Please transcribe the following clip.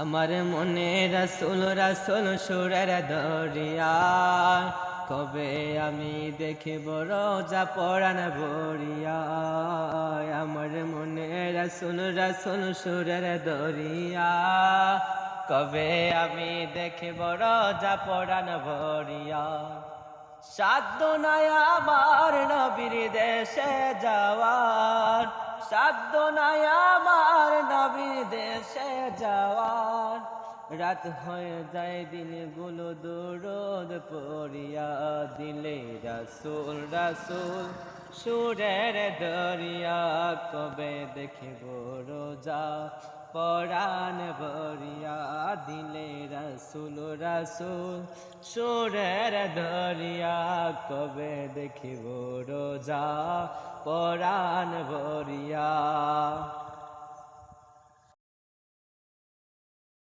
আমার মনে রাসুল রাসুল সুরের দরিয়া। কবে আমি দেখিব রোজা পড়ান বরিয়া আমার মনে রাসুল রাসুল সুরের দরিয়া। কবে আমি দেখিব রোজা পড়ান বরিয়া সাধ্য নাই আমার নবীর দেশে যাওয়ার সাধ্য নাই আমার নবীর দেশে যাওয়ার। রাত হয়ে যায় দিনগুলো দূরদ পড়িয়া দিলে রাসুল রাসুল সুরের দরিয়া কবে দেখিব রোজা পরাণ ভরিয়া দিলে রাসুল রাসুল সুরের দরিয়া কবে দেখিব রোজা পরাণ ভরিয়া